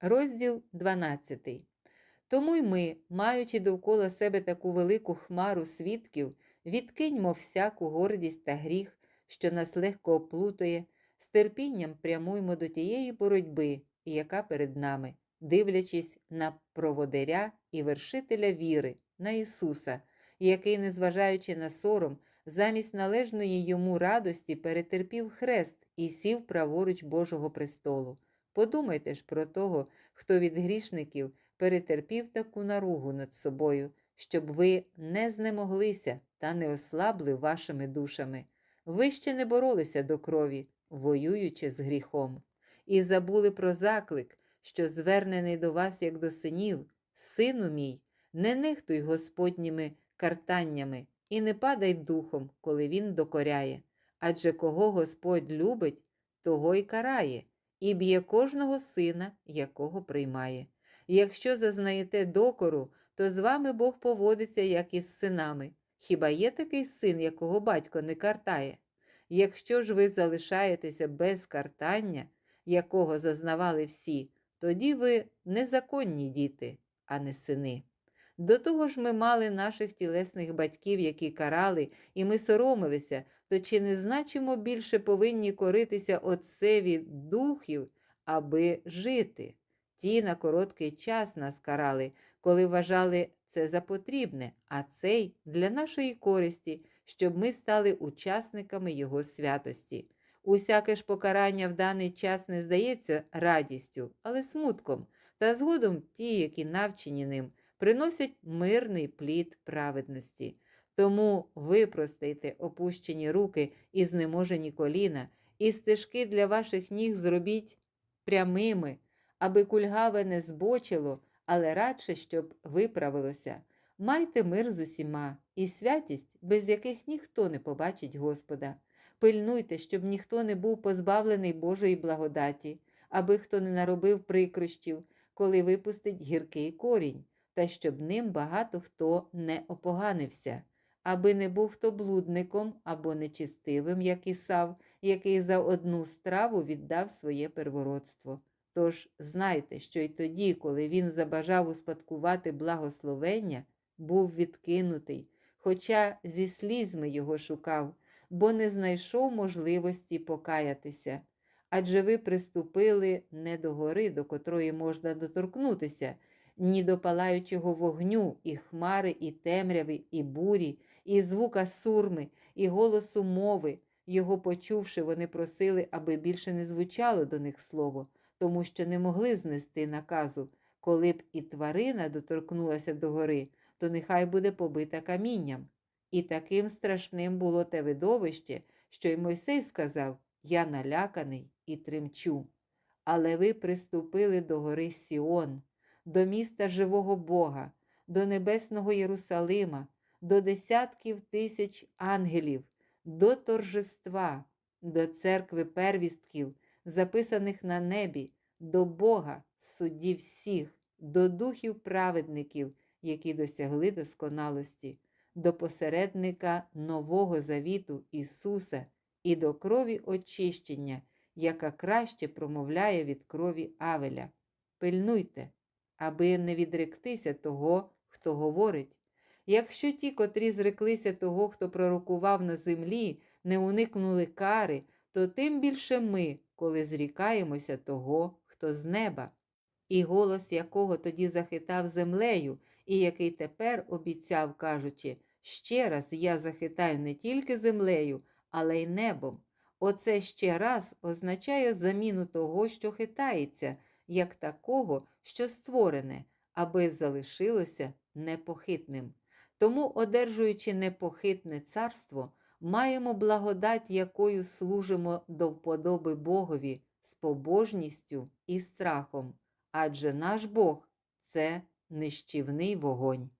Розділ 12. Тому й ми, маючи довкола себе таку велику хмару свідків, відкиньмо всяку гордість та гріх, що нас легко оплутує, з терпінням прямуймо до тієї боротьби, яка перед нами, дивлячись на проводиря і вершителя віри, на Ісуса, який, незважаючи на сором, замість належної йому радості перетерпів хрест і сів праворуч Божого престолу. Подумайте ж про того, хто від грішників перетерпів таку наругу над собою, щоб ви не знемоглися та не ослабли вашими душами. Ви ще не боролися до крові, воюючи з гріхом, і забули про заклик, що звернений до вас як до синів, сину мій, не нехтуй Господніми картаннями і не падай духом, коли він докоряє. Адже кого Господь любить, того й карає, і б'є кожного сина, якого приймає. Якщо зазнаєте докору, то з вами Бог поводиться, як із синами. Хіба є такий син, якого батько не картає? Якщо ж ви залишаєтеся без картання, якого зазнавали всі, тоді ви незаконні діти, а не сини. До того ж ми мали наших тілесних батьків, які карали, і ми соромилися, то чи не значимо більше повинні коритися отцеві духів, аби жити? Ті на короткий час нас карали, коли вважали це за потрібне, а цей для нашої користі, щоб ми стали учасниками Його святості. Усяке ж покарання в даний час не здається радістю, але смутком, та згодом ті, які навчені ним, приносять мирний плід праведності. Тому випростайте опущені руки і знеможені коліна, і стежки для ваших ніг зробіть прямими, аби кульгаве не збочило, але радше, щоб виправилося. Майте мир з усіма і святість, без яких ніхто не побачить Господа. Пильнуйте, щоб ніхто не був позбавлений Божої благодаті, аби хто не наробив прикрощів, коли випустить гіркий корінь, та щоб ним багато хто не опоганився, аби не був хто блудником або нечистивим, як Ісав, який за одну страву віддав своє первородство. Тож знайте, що й тоді, коли він забажав успадкувати благословення, був відкинутий, хоча зі слізьми його шукав, бо не знайшов можливості покаятися. Адже ви приступили не до гори, до котрої можна доторкнутися, ні до палаючого вогню, і хмари, і темряви, і бурі, і звука сурми, і голосу мови. Його почувши, вони просили, аби більше не звучало до них слово тому що не могли знести наказу, коли б і тварина доторкнулася до гори, то нехай буде побита камінням. І таким страшним було те видовище, що й Мойсей сказав Я наляканий і тремчу. Але ви приступили до гори Сіон, до міста живого Бога, до небесного Єрусалима, до десятків тисяч ангелів, до торжества, до церкви первістків записаних на небі, до Бога, судді всіх, до духів праведників, які досягли досконалості, до посередника Нового Завіту Ісуса і до крові очищення, яка краще промовляє від крові Авеля. Пильнуйте, аби не відректися того, хто говорить. Якщо ті, котрі зреклися того, хто пророкував на землі, не уникнули кари, то тим більше ми, коли зрікаємося того, хто з неба, і голос якого тоді захитав землею, і який тепер обіцяв, кажучи, ще раз я захитаю не тільки землею, але й небом. Оце ще раз означає заміну того, що хитається, як такого, що створене, аби залишилося непохитним. Тому, одержуючи непохитне царство, маємо благодать, якою служимо до вподоби Богові з побожністю і страхом, адже наш Бог це нищівний вогонь.